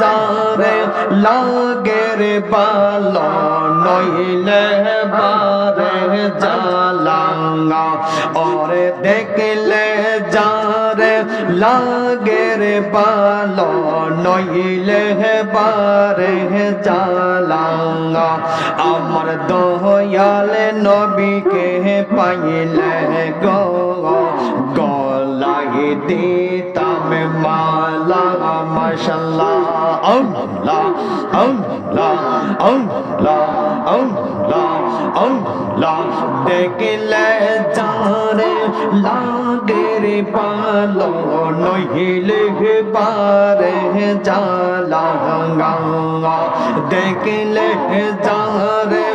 যারে লাগের বালো নইলে বারে জালাঙ্গা ওরে দেখলে যারে লাগের বালো নইলে বারে জালাঙ্গা আমার দয়াল নবীকে পাইলে গো, গলায় দিতাম মালা। মাশাল্লাহ আল্লাহ আল্লাহ আল্লাহ আল্লাহ আল্লাহ। দেখলে যারে লাগের পালো, নহিলে বারে জালাঙ্গা দেখলে যারে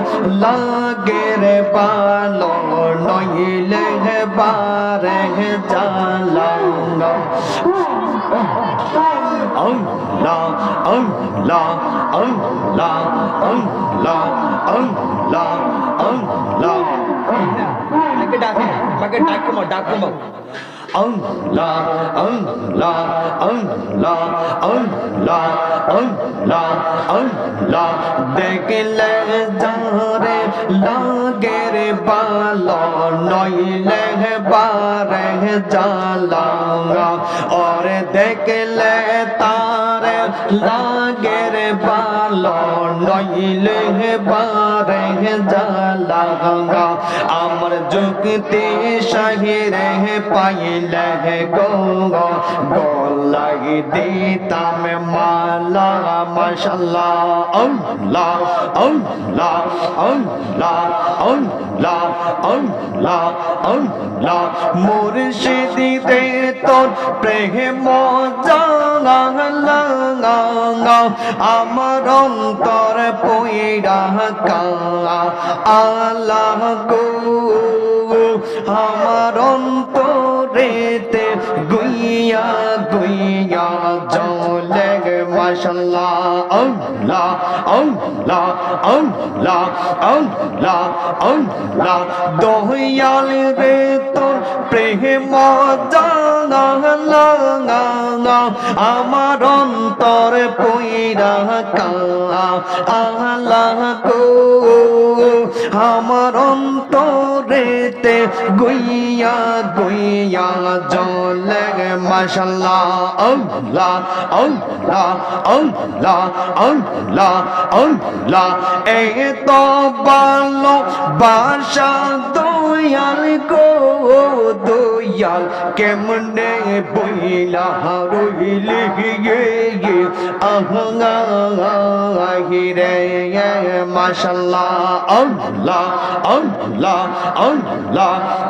লাগের পালো, নহিলে বারে জালাঙ্গা আল্লাহ আল্লাহ আল্লাহ আল্লাহ আল্লাহ আল্লাহ ডাকে ডাকে ডাকে ডাকে আল্লাহ আল্লাহ আল্লাহ আল্লাহ আল্লাহ আল্লাহ। দেখলে যারে লাগে রে বালা, নইলে বারে জ্বালা। और देख लेता লাগের বালো, নইলে বারে জালা আমার যুক্তি সাহিরে পাইলে গঙ্গ। গোলাই দিতাম মালা, মশাল্লাহ অল্লাহ অল্লাহ অল্লাহ অল্লাহ অল্লাহ অল্লাহ মুর্শিদিতে তোর প্রেম মজা আমার অন্তর পইরা কালা, আল্লাহ গো। আমার অন্তরেতে গুইয়া গুইয়া জলে মাশাল্লাহ, আল্লাহ আল্লাহ আল্লাহ আল্লাহ আল্লাহ। দয়াল রে আল্লাহ আমার অন্তর পইরা কাল্লা আল্লাহ আমার অন্তর অন্তরেতে গুইয়া গুইয়া জলে মাশাল্লাহ আল্লাহ আল্লাহ আল্লাহ আল্লাহ আল্লাহ। এই তো ভালো বাসা দয়াল গো, দয়াল কেমনে বইলা রইলে গিয়ে আহঙ্গা হিরে মাশাল্লাহ আল্লাহ আল্লাহ আল্লাহ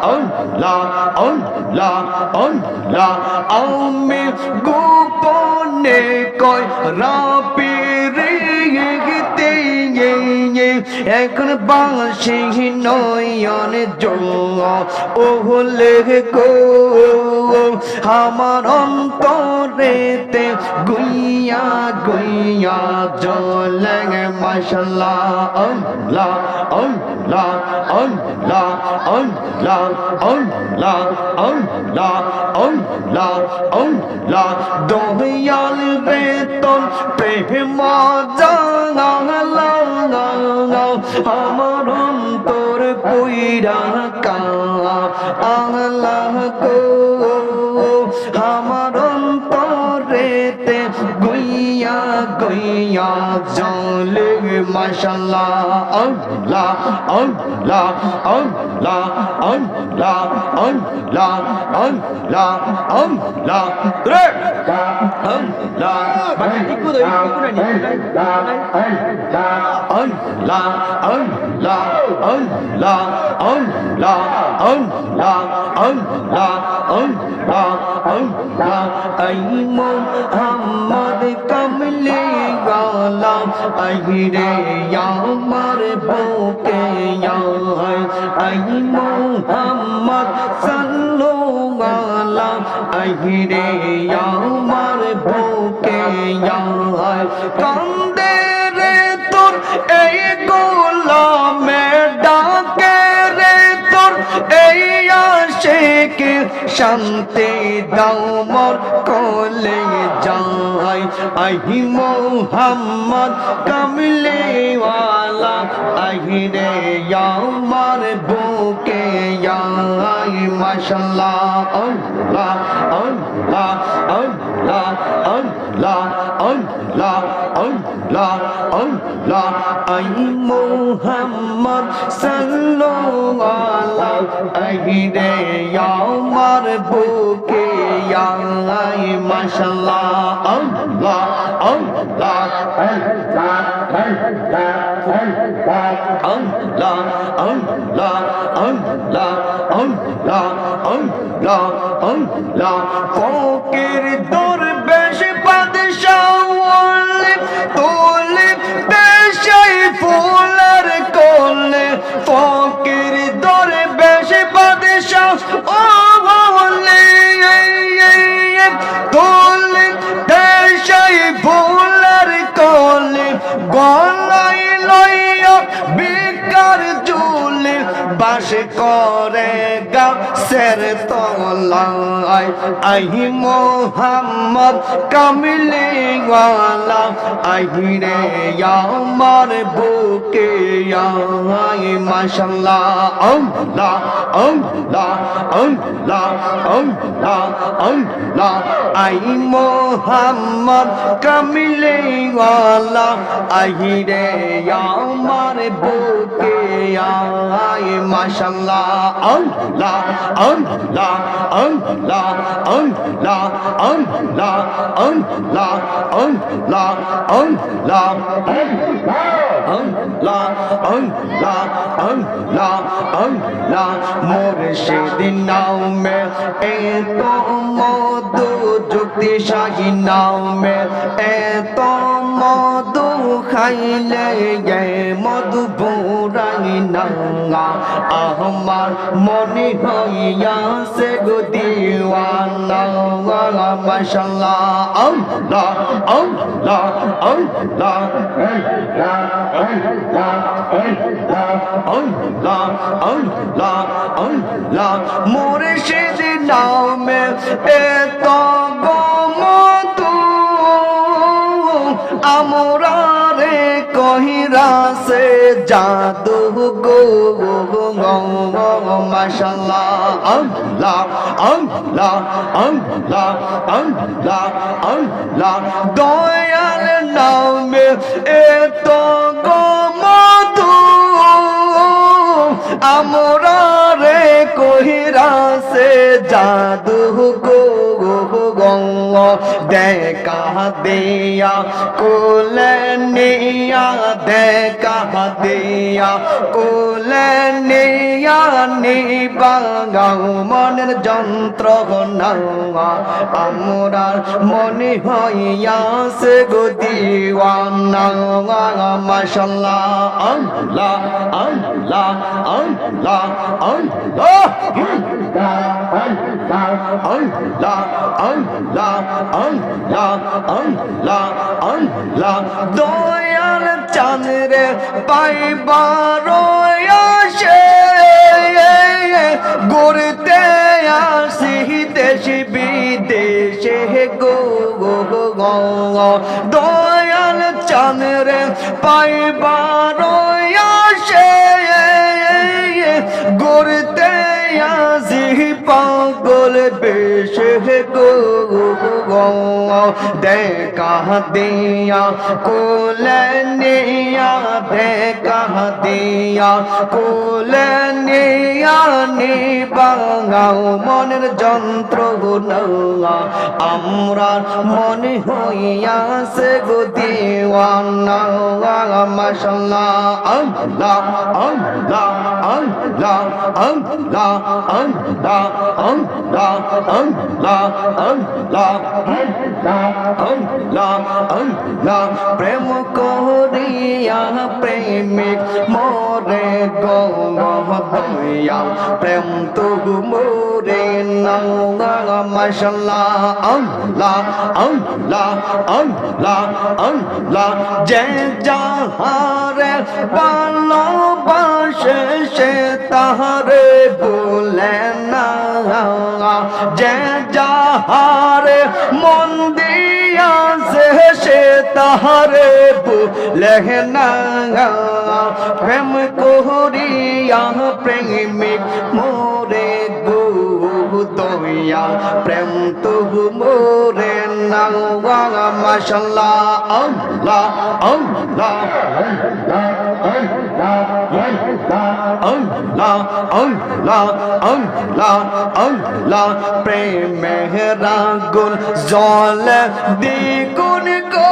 আল্লাহ আল্লাহ আল্লাহ আমি গোপনে কয় রাপি এখন বাসি নয়ন ওহলে গো, আমার অন্তরেতে গুইয়া গুইয়া জলে মাশাল্লাহ, আল্লাহ আল্লাহ আল্লাহ আল্লাহ আল্লাহ আল্লাহ আল্লাহ আল্লাহ। দয়াল বেতন, প্রেম জানা আমার অন্তর পইরা কালা। আল্লাহ গো আমার অন্তরেতে গুইয়া গুইয়া জলে মাশাল্লাহ আল্লাহ আল্লাহ আল্লাহ আল্লাহ আল্লাহ আল্লাহ আল্লাহ। রে! আল্লাহ। বাকি ইকু দই ইকু না। Allah, Allah, Allah, Allah, Allah, Allah, Allah, Allah, ay Muhammad kamle galam ay re yamar bhoke ya ay Muhammad sallu ala ay re থেকে শান্তি দাও মোর কোলে যাই আহি মোহাম্মদ কামলে ওয়ালা আহি রে আমার বুকে যাই মাশাল্লাহ, আল্লাহ আল্লাহ আল্লাহ আল্লাহ। আল্লাহ আল্লাহ আল্লাহ আই মোহাম্মদ সাল্লাল্লাহু আলাইহি রে আমার বুকে আই মাশাআল্লাহ আল্লাহ আল্লাহ আল্লাহ আল্লাহ আল্লাহ আল্লাহ আল্লাহ আল্লাহ ফকির দরবেশ করে তলায় আহি মোহাম্মদ কামিলে ওয়ালা আহি রে আমার বুকে আই মাশাল্লাহ, আল্লাহ আল্লাহ আল্লাহ আল্লাহ আল্লাহ আই মোহাম্মদ কামিলে ওয়ালা আহি রে আমার বুকে আই মাশাল্লাহ, আল্লাহ আল্লাহ আল্লাহ আল্লাহ আল্লাহ আল্লাহ আল্লাহ আল্লাহ আল্লাহ আল্লাহ আল্লাহ আল্লাহ। মুর্শিদ নামে এত মধু যুক্তি শাহী নামে এত মধু খাইলে গে মধু নাঙ্গা আমার মনে হইয়া সে গো দিওয়ানা মাশাল্লাহ আল্লাহ আল্লাহ আল্লাহ আল্লাহ আল্লাহ আল্লাহ মুর্শিদ নামে এত আমরা রে কহিরা সে জাদু mashallah Allah Allah Allah Allah Allah দয়ার নামে এত গমধু আমরা রে কহিরা সে জাদু গো গো গঙ্গ দেখা দিয়া কোলে নিয়া দেখা দিয়া কোলে নিয়া নিবাগাও মনের যন্ত্র আমরার মনে হইয়া সে দিওয়ানা মাশাল্লাহ আল্লাহ আল্লাহ আল্লাহ আল্লাহ আল্লাহ আল্লাহ আল্লাহ আল্লাহ আল্লাহ দয়াল চাঁদরে পাইবার আসে। গড়তে আসি দেশ বিদেশে। গো গো গো দয়াল চাঁদরে পাইবার বেশে গো দেখা দিয়া কোলে নিয়া দেখা দিয়া কোলে নিয়া নিবাঙাও মনের যন্ত্র গুনা আমরা মনে হইয়া সে গো দিওয়ানা মাশাল্লাহ আল্লাহ আল্লাহ আল্লাহ আল্লাহ আল্লাহ আল্লাহ আল্লাহ আল্লাহ আল্লাহ আল্লাহ প্রেম করিয়া প্রেমিক মরে গয়া প্রেম তো মোরে মাশাল্লাহ। আল্লাহ আল্লাহ আল্লাহ আল্লাহ। যে যাহারে ভালোবাসে সে তাহারে বলে না যে যাহারে মন দিয়াছে সে তাহারে ভুলে না প্রেম করিয়া প্রেমিক মোরে গো দয়া প্রেম তো মোরে না মাশাল্লাহ আল্লাহ আল্লাহ আল্লাহ প্রেমের আগুন জল দ্বিগুণ গো।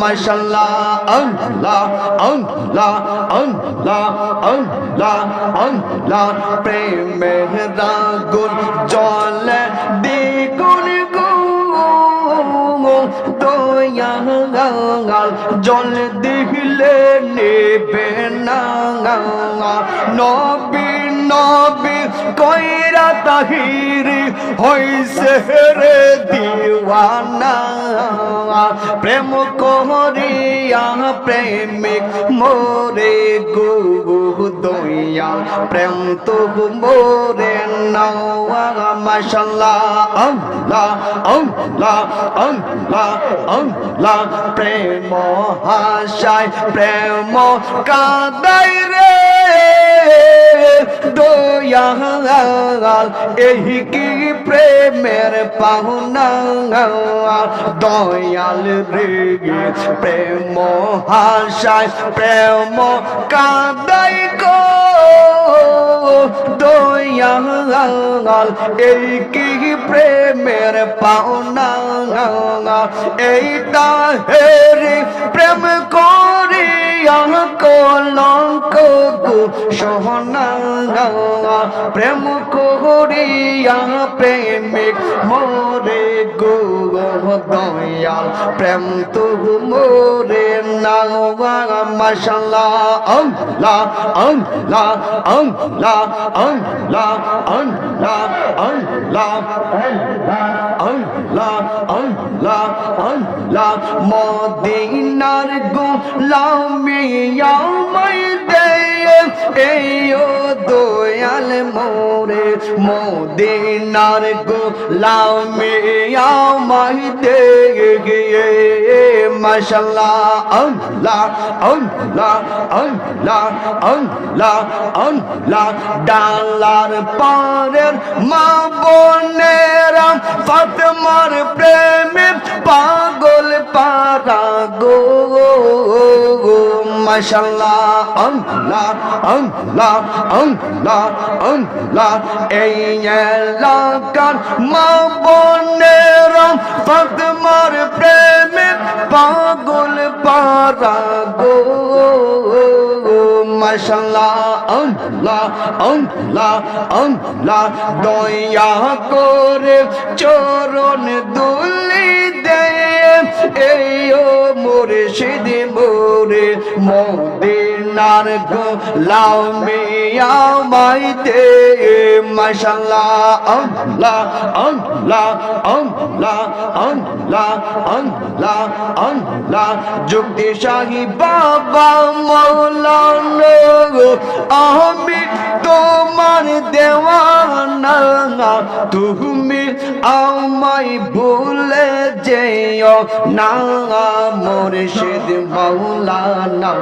মাশাল্লাহ, আল্লাহ আল্লাহ আল্লাহ আল্লাহ আল্লাহ প্রেমের আগুন জল দ্বিগুণ গো। দয়াল, জল দিলে নেবে না। নবী নবী, কইরা তাহির হইছে রে দিওয়ানা। প্রেম করিয়া প্রেমিক মোরে গো। দইয়া প্রেম তো মোরে নাওয়া মাশাল্লাহ, আল্লাহ আল্লাহ আল্লাহ আল্লাহ, প্রেম হাসায়, প্রেম কাদাই রে। দয়াল, এই কি প্রেমের পাহুনা দয়াল রে, প্রেম হাসায়, প্রেম কাদাই গো। দয়াল এই কি প্রেমের পাওনা এইটা হেরি প্রেম করিয়া কলঙ্ক গো সোহনা প্রেম করিয়া প্রেমিক মোরে গো দয়াল প্রেম তো মোরে না মাশাল্লাহ আল্লাহ আল্লাহ আল্লাহ আল্লাহ আল্লাহ আল্লাহ আল্লাহ আল্লাহ আল্লাহ মদিনার গোলামি দয়াল মোরে, মদিনার গোলামি আমায় দে গিয়ে, মাশাল্লাহ, আল্লাহ আল্লাহ আল্লাহ আল্লাহ আল্লাহ, ডালার পারের মা বোনেরা ফাতমার প্রেমে পাগল পারা গো মাশাল্লাহ আল্লাহ আল্লাহ আল্লাহ আল্লাহ। এই এলাকার মা বোনেরা ফাতমার প্রেমে পাগল পারা গো। মাশাল্লাহ আল্লাহ আল্লাহ আল্লাহ। দয়া করে চরণ দুলি দে এই ও মোরে সিদি মোরে মদিন মদিনার গোলামি আমায় দে মাশাল্লাহ, আল্লাহ আল্লাহ আল্লাহ আল্লাহ আল্লাহ আল্লাহ। যুক্তি শাহী বাবা মৌলানা আমি তোমার দেওয়ানা তুমি আমায় ভুলে যেও না, মুর্শিদ মৌলানা।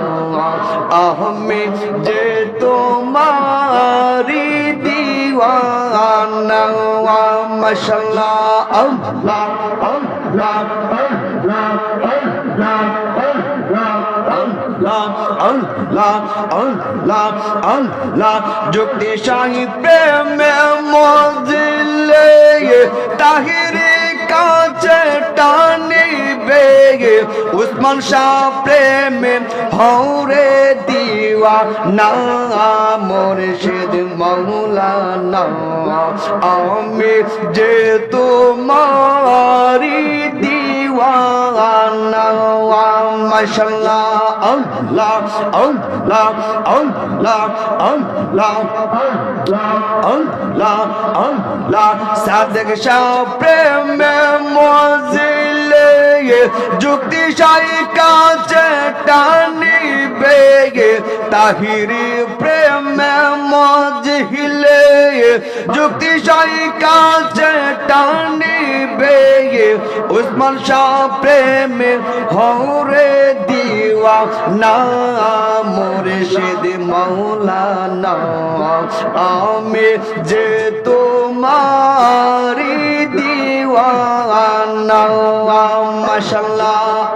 আমি যে তোমারি দিওয়ানা মশাল্লাহ আল্লাহ আল্লাহ আল্লাহ আল্লাহ যুক্তি শাহী প্রেমে মজিলে তাহিরে কাছে টানি বেগে উসমান শাহ প্রেমে হরে দিওয়া না মুর্শিদ মৌলানা। আমি যে তোমারি দিওয়ানা মাশাল্লাহ আল্লাহ আল্লাহ আল্লাহ প্রেমে মজিলে যুক্তি শাহী কাছে তাহিরি প্রেমে মজহিলে যুক্তি সাই কাছে টানিবে উসমান শাহ প্রেমে হরে দিওয়া না মুর্শিদ মৌলানা আমি যে তোমারি দিওয়ানা, মাশাল্লাহ।